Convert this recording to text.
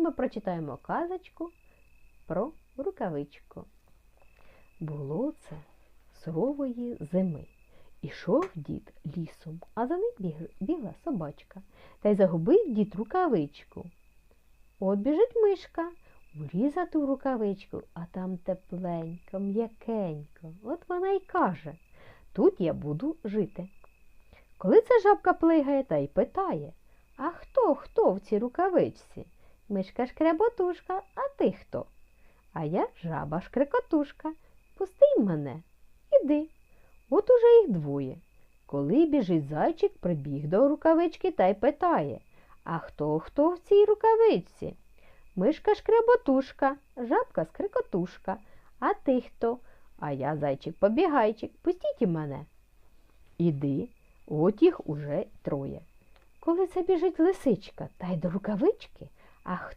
ми прочитаємо казочку про рукавичку. Було це сурової зими. Ішов дід лісом, а за ним бігла собачка, та й загубив дід рукавичку. От біжить мишка, влізати в рукавичку, а там тепленько, м'якенько. От вона й каже, тут я буду жити. Коли ця жабка плигає та й питає, а хто хто в цій рукавичці? Мишка шкряботушка, а ти хто? А я жаба шкрекотушка. Пусти мене, іди. От уже їх двоє. Коли біжить зайчик, прибіг до рукавички та й питає, а хто хто в цій рукавичці? Мишка шкряботушка, жабка скрикотушка. А ти хто? А я зайчик побігайчик, пустіть і мене. Іди, от їх уже троє. Коли це біжить лисичка та й до рукавички, а хто